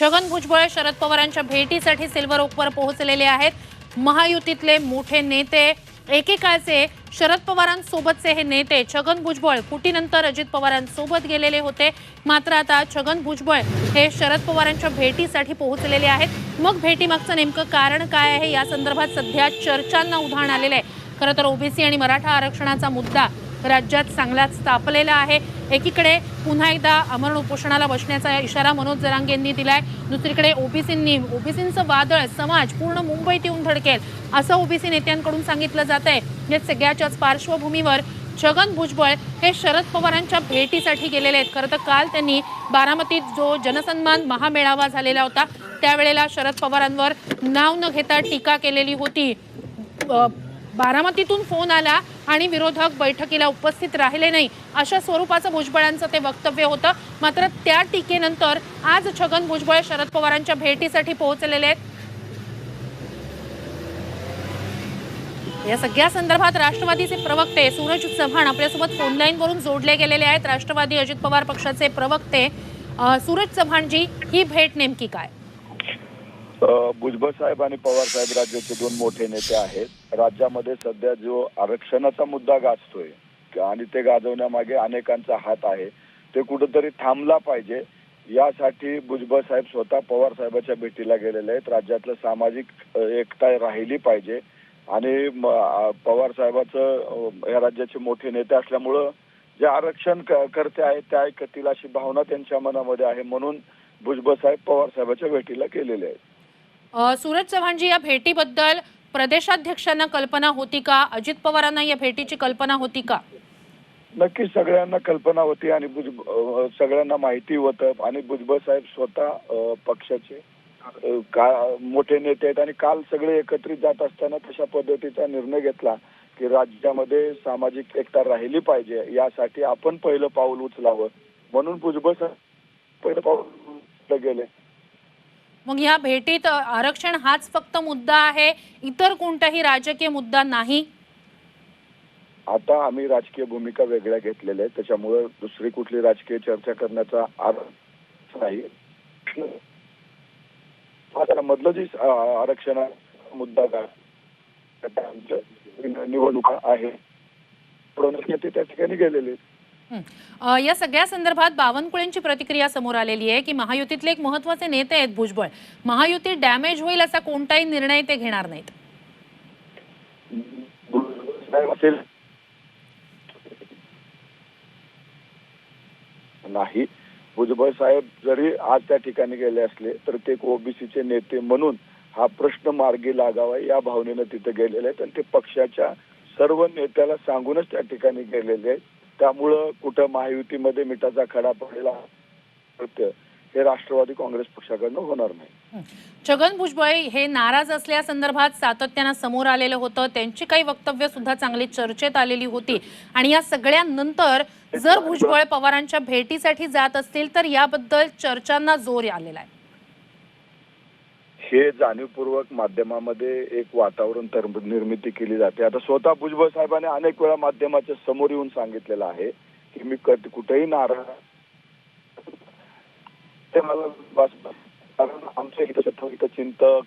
छगन भुजबळ शरद पवारांच्या भेटीसाठी सिल्वर ओकवर पोहोचलेले आहेत. महायुतीतले मोठे नेते एकेकाळचे शरद पवारांसोबतचे हे नेते छगन भुजबळ फुटीनंतर अजित पवारांसोबत गेलेले होते. मात्र आता छगन भुजबळ हे शरद पवारांच्या भेटीसाठी पोहोचलेले आहेत. मग भेटीमागचं नेमकं कारण काय आहे? या संदर्भात सध्या चर्चांना उधाण आलेलं आहे. खरं तर ओबीसी आणि मराठा आरक्षणाचा मुद्दा राज्यात चांगलाच तापलेला आहे. एकीकडे पुन्हा एकदा अमरण उपोषणाला बसण्याचा इशारा मनोज जरांगे यांनी दिलाय. दुसरीकडे ओबीसींनी ओबीसींचं वादळ समाज पूर्ण मुंबईत येऊन धडकेल असं ओबीसी नेत्यांकडून सांगितलं जात आहे या सगळ्याच्याच पार्श्वभूमीवर छगन भुजबळ हे शरद पवारांच्या भेटीसाठी गेलेले आहेत. खरं तर काल त्यांनी बारामतीत जो जनसन्मान महामेळावा झालेला होता त्यावेळेला शरद पवारांवर नाव न घेता टीका केलेली होती. बारामतीतून फोन आला आणि विरोधक बैठकीला उपस्थित राहिले नाही. अशा स्वरूपाचं भुजबळांचं ते वक्तव्य होतं. मात्र त्या टीकेनंतर आज छगन भुजबळ शरद पवारांच्या भेटीसाठी पोहोचलेले आहेत. या सगळ्या संदर्भात राष्ट्रवादीचे प्रवक्ते सूरज चव्हाण आपल्यासोबत फोनलाईनवरून जोडले गेलेले आहेत. राष्ट्रवादी अजित पवार पक्षाचे प्रवक्ते सूरज चव्हाणजी ही भेट नेमकी काय? भुजबळ साहेब आणि पवार साहेब राज्याचे दोन मोठे नेते आहेत. राज्यामध्ये सध्या जो आरक्षणाचा मुद्दा गाजतोय आणि ते गाजवण्यामागे अनेकांचा हात आहे ते कुठंतरी थांबला पाहिजे. यासाठी भुजबळ साहेब स्वतः पवार साहेबाच्या भेटीला गेलेले आहेत. राज्यातलं सामाजिक एकता राहिली पाहिजे आणि म, पवार साहेबाचं या राज्याचे मोठे नेते असल्यामुळं जे आरक्षण क- करते आहेत त्या ऐकतील अशी भावना त्यांच्या मनामध्ये आहे म्हणून भुजबळ साहेब पवार साहेबाच्या भेटीला गेलेले आहेत. सूरज चव्हाणजी या भेटीबद्दल प्रदेशाध्यक्षांना कल्पना होती का? अजित पवारांना या भेटीची कल्पना होती का? नक्की सगळ्यांना कल्पना होती आणि भुज सगळ्यांना माहिती होतं आणि भुजबळ साहेब स्वतः पक्षाचे का मोठे नेते आहेत आणि काल सगळे एकत्रित जात असताना तशा पद्धतीचा निर्णय घेतला की राज्यामध्ये सामाजिक एकता राहिली पाहिजे. यासाठी आपण पहिलं पाऊल उचलावं. म्हणून भुजबळ साहेब पहिलं पाऊल गेले. मग या भेटीत आरक्षण हाच फक्त मुद्दा आहे इतर कोणताही राजकीय मुद्दा नाही? आता आम्ही राजकीय भूमिका वेगळ्या घेतलेल्या आहेत त्याच्यामुळे दुसरी कुठली राजकीय चर्चा करण्याचा नाही. आता मधलं जी आरक्षण मुद्दा काय निवडणुका आहे त्या ठिकाणी गेलेले या सगळ्या संदर्भात बावनकुळेंची प्रतिक्रिया समोर आलेली आहे की महायुतीतले एक महत्त्वाचे नेते आहेत भुजबळ. महायुती डॅमेज होईल असा कोणताही निर्णय ते घेणार नाहीत. नाही. भुजबळ साहेब जरी आज त्या ठिकाणी गेले असले तर ते एक ओबीसीचे नेते म्हणून हा प्रश्न मार्गी लागावा या भावनेनं तिथे गेलेले आहेत. आणि ते पक्षाच्या सर्व नेत्याला सांगूनच त्या ठिकाणी गेलेले आहेत. त्यामुळं कुठं महायुतीमध्ये मिठाचा खडा पडलेला हे राष्ट्रवादी काँग्रेस पक्षाकडनं होणार नाही. छगन भुजबळ हे नाराज असल्या संदर्भात सातत्यानं समोर आलेलं होतं. त्यांची काही वक्तव्य सुद्धा चांगली चर्चेत आलेली होती. आणि या सगळ्यानंतर जर भुजबळ पवारांच्या भेटीसाठी जात असतील तर याबद्दल चर्चांना जोर आलेला आहे. हे जाणीवपूर्वक माध्यमामध्ये एक वातावरण तर निर्मिती केली जाते. आता स्वतः भुजबळ साहेबांनी अनेक वेळा माध्यमाच्या समोर येऊन सांगितलेलं आहे की मी कुठेही नाराज ते मला बस कारण आमच्या इथं चिंतक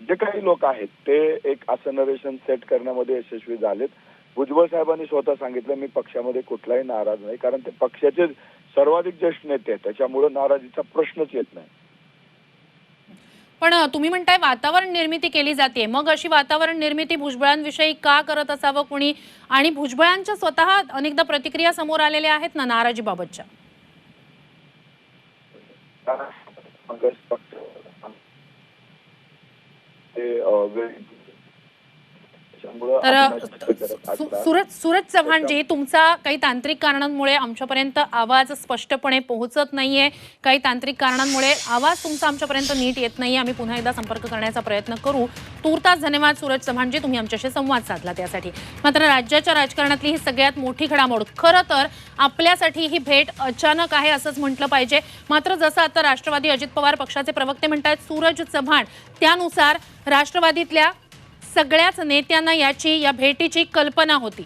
जे काही लोक आहेत ते एक असं नरेशन सेट करण्यामध्ये यशस्वी झालेत. भुजबळ साहेबांनी स्वतः सांगितलं मी पक्षामध्ये कुठलाही नाराज नाही. कारण ते पक्षाचे सर्वाधिक ज्येष्ठ नेते आहेत. त्याच्यामुळे नाराजीचा प्रश्नच येत नाही. पण तुम्ही म्हणताय वातावरण निर्मिती केली जाते मग अशी वातावरण निर्मिती भुजबळांविषयी का करत असावं कुणी? आणि भुजबळांच्या स्वतः अनेकदा प्रतिक्रिया समोर आलेल्या आहेत ना नाराजीबाबतच्या? ते तर. सूरज सूरज चव्हाणजी तुमचा काही तांत्रिक कारणांमुळे आमच्यापर्यंत आवाज स्पष्टपणे पोहोचत नाहीये. काही तांत्रिक कारणांमुळे आवाज तुमचा आमच्यापर्यंत नीट येत नाहीये. आम्ही पुन्हा एकदा संपर्क करण्याचा प्रयत्न करू. तूर्तास धन्यवाद सूरज चव्हाणजी तुम्ही आमच्याशी संवाद साधला त्यासाठी मात्र राज्याच्या राजकारणातली ही सगळ्यात मोठी घडामोड. खरं तर आपल्यासाठी ही भेट अचानक आहे असंच म्हटलं पाहिजे. मात्र जसं आता राष्ट्रवादी अजित पवार पक्षाचे प्रवक्ते म्हणतात सूरज चव्हाण त्यानुसार राष्ट्रवादीतल्या सगळ्याच नेत्यांना याची या भेटीची कल्पना होती.